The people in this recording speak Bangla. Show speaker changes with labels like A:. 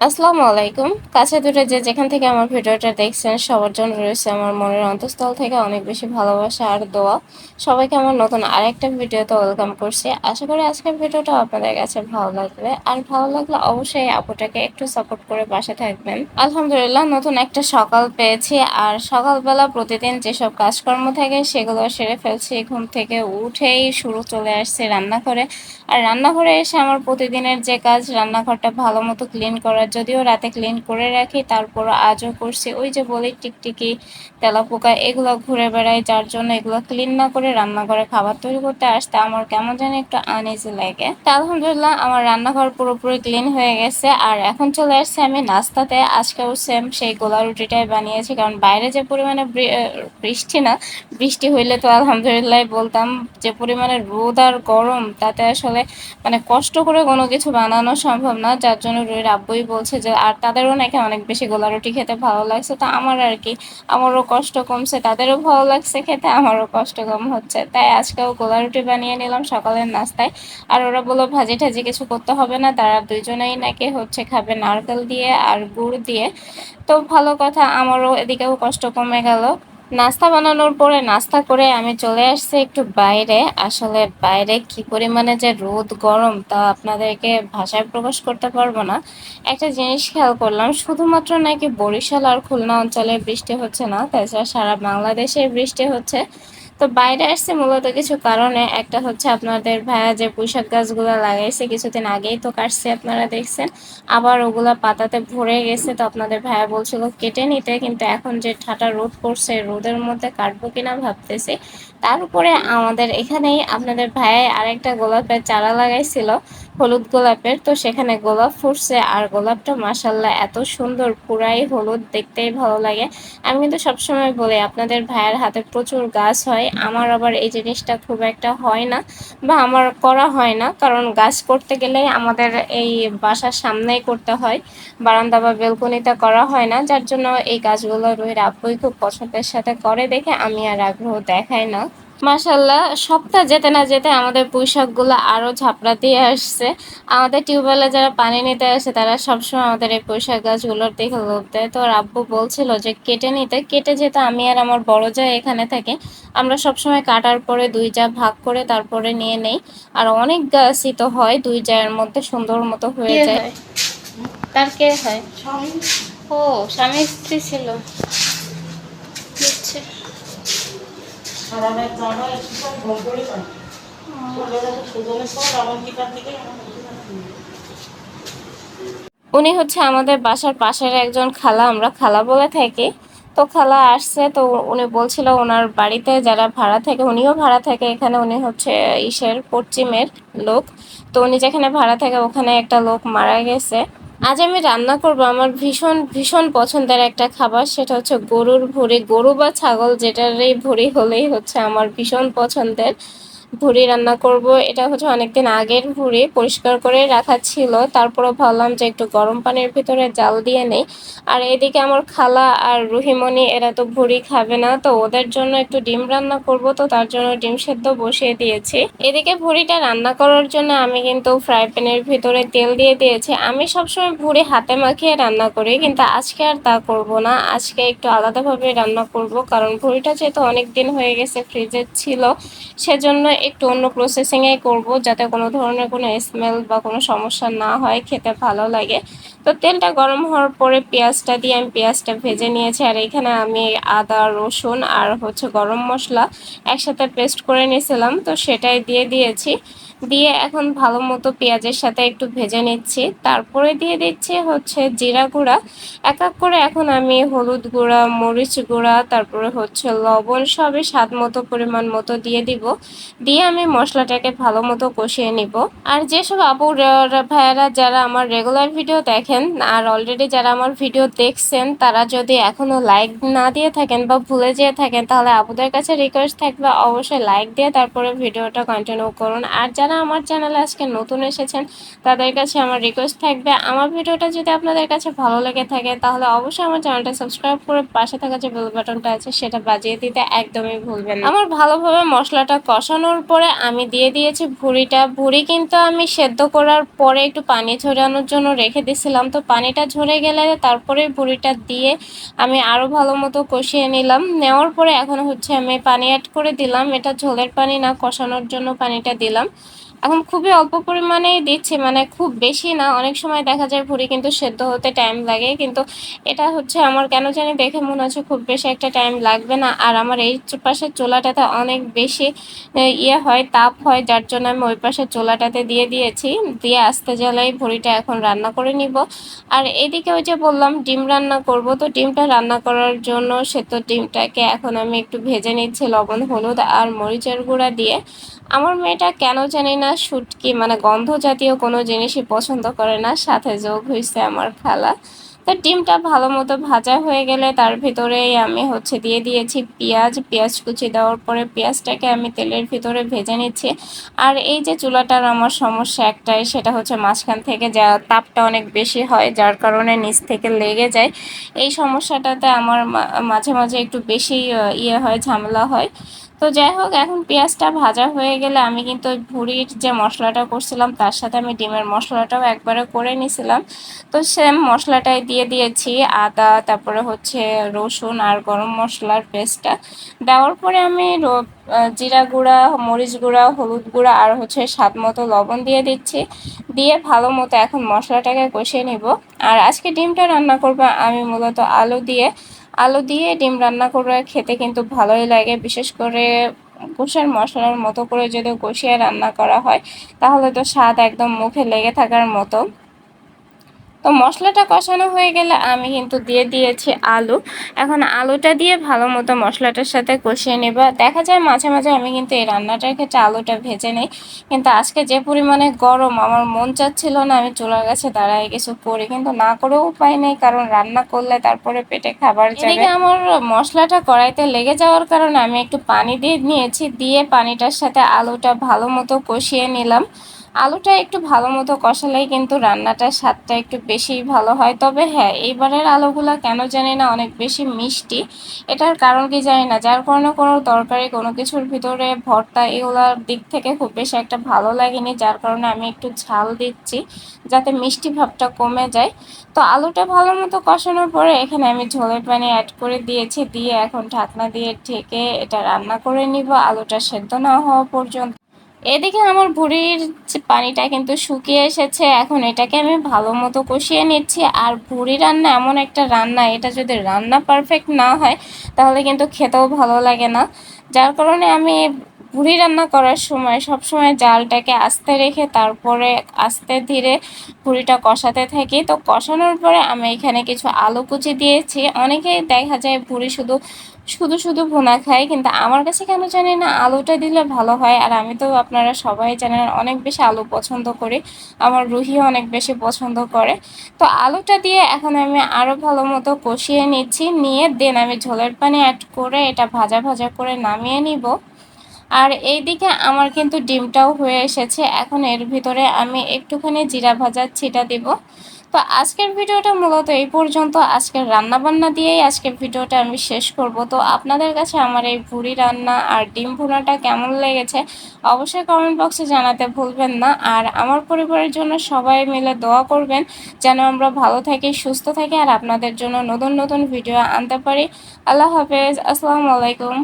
A: আসসালামু আলাইকুম। কাছে দূরে যে যেখান থেকে আমার ভিডিওটা দেখছেন, সবার জন্য রয়েছে আমার মনের অন্তঃস্থল থেকে অনেক বেশি ভালোবাসা আর দোয়া। সবাইকে আমার নতুন আরেকটা ভিডিওতে ওয়েলকাম করছি। আশা করি আজকের ভিডিওটা আপনাদের কাছে ভালো লাগবে। আর ভালো লাগলে অবশ্যই আপুটাকে একটু সাপোর্ট করে পাশে থাকবেন। আলহামদুলিল্লাহ, নতুন একটা সকাল পেয়েছি। আর সকালবেলা প্রতিদিন যেসব কাজকর্ম থাকে, সেগুলো সেরে ফেলছি। ঘুম থেকে উঠেই শুরু চলে আসছে রান্না করে আর রান্নাঘরে এসে আমার প্রতিদিনের যে কাজ, রান্নাঘরটা ভালো মতো ক্লিন করা যদিও রাতে ক্লিন করে রাখি তারপর আজও করছি। ওই যে বলি, টিকটিকি, তেলাপোকা, এগুলো ঘুরে বেড়ায় যার জন্য এগুলো ক্লিন না করে রান্না করে খাবার তৈরি করতে আসতে আমার কেমন যেন একটু আনইজি লাগে। তা আলহামদুলিল্লাহ, আমার রান্নাঘর পুরোপুরি ক্লিন হয়ে গেছে। আর এখন চলে আসছে আমি নাস্তাতে। আজকেও সেম সেই গোলা রুটিটাই বানিয়েছি। কারণ বাইরে যে পরিমাণে বৃষ্টি না, বৃষ্টি হইলে তো আলহামদুলিল্লাহ বলতাম যে পরিমাণে রোদ আর গরম, তাতে আসলে মানে কষ্ট করে কোনো কিছু বানানো সম্ভব না। যার জন্য রুইর আব্বুই বলছে যে, আর তাদেরও নাকি অনেক বেশি গোলা রুটি খেতে ভালো লাগছে। তো আমার আর কি, আমারও কষ্ট কমছে, তাদেরও ভালো লাগছে খেতে, আমারও কষ্ট কম হচ্ছে। তাই আজকেও গোলা রুটি বানিয়ে নিলাম সকালের নাস্তায়। আর ওরা বলল, ভাজি টাজি কিছু করতে হবে না, তারা দুইজনেই নাকি হচ্ছে খাবে নারকেল দিয়ে আর গুড় দিয়ে। তো ভালো কথা, আমারও এদিকেও কষ্ট কমে গেল। নাস্তা বানানোর পরে নাস্তা করে আমি চলে আসছি একটু বাইরে। আসলে বাইরে কি পরিমাণে যে রোদ, গরম তা আপনাদেরকে ভাষায় প্রকাশ করতে পারব না। একটা জিনিস খেয়াল করলাম, শুধুমাত্র নাকি বরিশাল আর খুলনা অঞ্চলে বৃষ্টি হচ্ছে না, তাছাড়া সারা বাংলাদেশে বৃষ্টি হচ্ছে। তো বাইরে আসছে মূলত কিছু কারণে। একটা হচ্ছে আপনাদের ভাইয়া যে পুঁইশাক গাছগুলো লাগাইছে কিছুদিন আগেই তো কাটছে আপনারা দেখছেন। আবার ওগুলা পাতাতে ভরে গেছে তো আপনাদের ভাইয়া বলছিল কেটে নিতে, কিন্তু এখন যে ঠাটা রোদ পড়ছে, রোদের মধ্যে কাটবো কিনা ভাবতেছি। তারপরে আমাদের এখানেই আপনাদের ভাইয়া আরেকটা গোলাপের চারা লাগাইছিল, হলুদ গোলাপের। তো সেখানে গোলাপ ফুটছে আর গোলাপটা মাসাল্লাহ এত সুন্দর, পুরাই হলুদ, দেখতেই ভালো লাগে। আমি কিন্তু সবসময় বলি, আপনাদের ভাইয়ের হাতে প্রচুর গাছ হয় আমার আবার এই জিনিসটা খুব একটা হয় না বা আমার করা হয় না। কারণ গাছ করতে গেলে আমাদের এই বাসার সামনেই করতে হয়, বারান্দা বা বেলকনিতে করা হয় না। যার জন্য এই গাছগুলো রোহিত আব্বুই খুব পছন্দের সাথে করে দেখে আমি আর আগ্রহ দেখাই না। মাসাল্লাহ সপ্তাহ যেতে না যেতে আমাদের পুঁইশাকগুলো আরও ঝাপড়া দিয়ে আসছে। আমাদের টিউবওয়েলে যারা পানি নিতে আসে তারা সবসময় আমাদের এই পুঁইশাক গাছগুলোর দেখে লোভ দেয়। তো আব্বু বলছিল যে কেটে নিতে। কেটে যেতে আমি আর আমার বড় যা এখানে থাকে আমরা সবসময় কাটার পরে দুই যা ভাগ করে তারপরে নিয়ে নেই। আর অনেক গাছই তো হয় দুই জায়ের মধ্যে সুন্দর মতো হয়ে যায়। তার কে হয়? ও স্বামী স্ত্রী ছিল। উনি হচ্ছে আমাদের বাসার পাশের একজন খালা, আমরা খালা বলে থাকি। তো খালা আসছে, তো উনি বলছিল ওনার বাড়িতে যারা ভাড়া থাকে, উনিও ভাড়া থাকে। এখানে উনি হচ্ছে ইসের পশ্চিমের লোক। তো উনি যেখানে ভাড়া থাকে, ওখানে একটা লোক মারা গেছে। আজ আমি রান্না করব আমার ভীষণ ভীষণ পছন্দের একটা খাবার, সেটা হচ্ছে গরুর ভুড়ি, গরু বা ছাগল যেটারই ভুড়ি হলেই হচ্ছে আমার ভীষণ পছন্দের। ভুড়ি রান্না করব। এটা হচ্ছে অনেকদিন আগের ভুড়ি, পরিষ্কার করে রাখা ছিল। তারপরে ভাবলাম যে একটু গরম পানির ভিতরে জাল দিয়ে নেই। আর এদিকে আমার খালা আর রুহিমণি, এরা তো ভুড়ি খাবে না, তো ওদের জন্য একটু ডিম রান্না করব। তো তার জন্য ডিম সেদ্ধ বসিয়ে দিয়েছি। এদিকে ভুড়িটা রান্না করার জন্য আমি কিন্তু ফ্রাই প্যানের ভিতরে তেল দিয়ে দিয়েছি। আমি সবসময় ভুড়ি হাতে মাখিয়ে রান্না করি, কিন্তু আজকে আর তা করব না। আজকে একটু আলাদাভাবে রান্না করব, কারণ ভুড়িটা যেহেতু অনেক দিন হয়ে গেছে, ফ্রিজে ছিল, সেজন্য একটু অন্য প্রসেসিংয়ে করব যাতে কোনো ধরনের কোনো স্মেল বা কোনো সমস্যা না হয়, খেতে ভালো লাগে। তো তেলটা গরম হওয়ার পরে পেঁয়াজটা দিয়ে আমি পেঁয়াজটা ভেজে নিয়েছি। আর এখানে আমি আদা, রসুন আর হচ্ছে গরম মশলা একসাথে পেস্ট করে নিয়েছিলাম। তো সেটাই দিয়ে দিয়েছি। দিয়ে এখন ভালো মতো পেঁয়াজের সাথে একটু ভেজে নিচ্ছি। তারপরে দিয়ে দিচ্ছি হচ্ছে জিরা গুঁড়া। এক এক করে এখন আমি হলুদ গুঁড়া, মরিচ গুঁড়া, তারপরে হচ্ছে লবণ সবই স্বাদ মতো পরিমাণ মতো দিয়ে দিব। দিয়ে আমি মশলাটাকে ভালো মতো কষিয়ে নিব। আর যেসব আপু ভাইয়ারা যারা আমার রেগুলার ভিডিও দেখেন আর অলরেডি যারা আমার ভিডিও দেখছেন, তারা যদি এখনও লাইক না দিয়ে থাকেন বা ভুলে যেয়ে থাকেন, তাহলে আপুদের কাছে রিকোয়েস্ট থাকবে অবশ্যই লাইক দিয়ে তারপরে ভিডিওটা কন্টিনিউ করুন। আর যারা আমার চ্যানেলে আজকে নতুন এসেছেন, তাদের কাছে আমার রিকোয়েস্ট থাকবে, আমার ভিডিওটা যদি আপনাদের কাছে ভালো লেগে থাকে, তাহলে অবশ্যই আমার চ্যানেলটা সাবস্ক্রাইব করে পাশে থাকা যে বেল বাটনটা আছে, সেটা বাজিয়ে দিতে একদমই ভুলবেন আমার ভালোভাবে মশলাটা কষানোর পরে আমি দিয়ে দিয়েছি ভুড়িটা। ভুড়ি কিন্তু আমি সেদ্ধ করার পরে একটু পানি ঝরানোর জন্য রেখে দিয়েছিলাম। তো পানিটা ঝরে গেলে তারপরে ভুড়িটা দিয়ে আমি আরও ভালো মতো কষিয়ে নিলাম। নেওয়ার পরে এখন হচ্ছে আমি পানি অ্যাড করে দিলাম। এটা ঝোলের পানি না, কষানোর জন্য পানিটা দিলাম। এখন খুবই অল্প পরিমাণেই দিচ্ছি মানে খুব বেশি না। অনেক সময় দেখা যায় ভুড়ি কিন্তু সেদ্ধ হতে টাইম লাগে, কিন্তু এটা হচ্ছে আমার কেন জানি দেখে মনে হচ্ছে খুব বেশি একটা টাইম লাগবে না। আর আমার এই পাশের চোলাটাতে অনেক বেশি ইয়ে হয়, তাপ হয়, যার জন্য আমি ওই পাশের চোলাটাতে দিয়ে দিয়েছি। দিয়ে আস্তে জ্বালাই ভুড়িটা এখন রান্না করে নিব। আর এদিকে ওই যে বললাম, ডিম রান্না করব। তো ডিমটা রান্না করার জন্য সেদ্ধ ডিমটাকে এখন আমি একটু ভেজে নিচ্ছি, লবণ, হলুদ আর মরিচের গুঁড়া দিয়ে। আমার মেয়েটা কেন জানি না শুটকি মানে গন্ধ জাতীয় কোনো জিনিসই পছন্দ করে না, সাথে যোগ হয়েছে আমার খালা। তো ডিমটা ভালো মতো ভাজা হয়ে গেলে তার ভিতরেই আমি হচ্ছে দিয়ে দিয়েছি পেঁয়াজ। পেঁয়াজ কুচি দেওয়ার পরে পেঁয়াজটাকে আমি তেলের ভিতরে ভেজে নিচ্ছি। আর এই যে চুলাটার আমার সমস্যা একটাই, সেটা হচ্ছে মাঝখান থেকে যা তাপটা অনেক বেশি হয়, যার কারণে নিচ থেকে লেগে যায়। এই সমস্যাটাতে আমার মাঝে মাঝে একটু বেশি ইয়ে হয়, ঝামেলা হয়। তো যাই হোক, এখন পেঁয়াজটা ভাজা হয়ে গেলে আমি কিন্তু ওই ভুড়ির যে মশলাটা করছিলাম, তার সাথে আমি ডিমের মশলাটাও একবারে করে নিছিলাম। তো সেম মশলাটাই দিয়ে দিয়েছি, আদা, তারপরে হচ্ছে রসুন আর গরম মশলার পেস্টটা দেওয়ার পরে আমি জিরা গুঁড়া, মরিচ গুঁড়া, হলুদ গুঁড়া আর হচ্ছে স্বাদ মতো লবণ দিয়ে দিচ্ছি। দিয়ে ভালো মতো এখন মশলাটাকে কষিয়ে নিব। আর আজকে ডিমটা রান্না করব আমি মূলত আলু দিয়ে। আলু দিয়ে ডিম রান্না করে খেতে কিন্তু ভালোই লাগে। বিশেষ করে কষার মশলার মতো করে যদি কষিয়ে রান্না করা হয়, তাহলে তো স্বাদ একদম মুখে লেগে থাকার মতো। তো মশলাটা কষানো হয়ে গেলে আমি কিন্তু দিয়ে দিয়েছি আলু। এখন আলুটা দিয়ে ভালো মতো মশলাটার সাথে কষিয়ে নেব। দেখা যায় মাঝে মাঝে আমি কিন্তু এই রান্নাটার ক্ষেত্রে আলুটা ভেজে নেই। কিন্তু আজকে যে পরিমাণে গরম, আমার মন চাচ্ছিল না আমি চুলার কাছে দাঁড়ায় কিছু করি। কিন্তু না করেও উপায় নেই, কারণ রান্না করলে তারপরে পেটে খাবার যাবে। আমার মশলাটা কড়াইতে লেগে যাওয়ার কারণে আমি একটু পানি দিয়ে নিয়েছি। দিয়ে পানিটার সাথে আলুটা ভালো মতো কষিয়ে নিলাম। আলুটা একটু ভালো মতো কষালেই কিন্তু রান্নাটার স্বাদটা একটু বেশি ভালো হয়। তবে হ্যাঁ এইবারের আলুগুলো কেন জানি না অনেক বেশি মিষ্টি। এটার কারণ কি জানি না, যার কারণে কোনো তরকারি, কোনো কিছুর ভিতরে ভর্তা এগুলোর দিক থেকে খুব বেশি একটা ভালো লাগেনি, যার কারণে আমি একটু ঝাল দিচ্ছি যাতে মিষ্টি ভাবটা কমে যায়। তো আলুটা ভালো মতো কষানোর পরে এখানে আমি ঝোলের পানি অ্যাড করে দিয়েছি, দিয়ে এখন ঢাকনা দিয়ে ঢেকে এটা রান্না করে নিব। আলুটা সেদ্ধ না হওয়া পর্যন্ত। এদিকে আমার ভুড়ির পানিটা কিন্তু শুকিয়ে এসেছে, এখন এটাকে আমি ভালো মতো কষিয়ে নিচ্ছি। আর ভুড়ি রান্না এমন একটা রান্না, এটা যদি রান্না পারফেক্ট না হয়, তাহলে কিন্তু খেতেও ভালো লাগে না। যার কারণে আমি ভুড়ি রান্না করার সময় সব সময় জালটাকে আস্তে রেখে তারপরে আস্তে ধীরে ভুড়িটা কষাতে থাকি। তো কষানোর পরে আমি এখানে কিছু আলু কুচি দিয়েছি। অনেকেই দেখা যায় ভুড়ি শুধু শুধু শুধু ভুনা খাই কিন্তু আমার কাছে কেন জানি না আলুটা দিলে ভালো হয়। আর আমি তো আপনারা সবাই জানেন অনেক বেশি আলু পছন্দ করি। আমার রুহিও অনেক বেশি পছন্দ করে। তো আলুটা দিয়ে এখন আমি আরও ভালো মতো কষিয়ে নিচ্ছি। নিয়ে দেন আমি ঝোলের পানি অ্যাড করে এটা ভাজা ভাজা করে নামিয়ে নিব। আর এইদিকে আমার কিন্তু ডিমটাও হয়ে এসেছে। এখন এর ভিতরে আমি একটুখানি জিরা ভাজার ছিটা দিব। তো আজকের ভিডিওটা মূলত এই পর্যন্ত। আজকের রান্না বান্না দিয়েই আজকের ভিডিওটা আমি শেষ করব। তো আপনাদের কাছে আমার এই ভুড়ি রান্না আর ডিম ভুনাটা কেমন লেগেছে অবশ্যই কমেন্ট বক্সে জানাতে ভুলবেন না। আর আমার পরিবারের জন্য সবাই মিলে দোয়া করবেন যেন আমরা ভালো থাকি, সুস্থ থাকি আর আপনাদের জন্য নতুন নতুন ভিডিও আনতে পারি। আল্লাহ হাফেজ। আসসালামু আলাইকুম।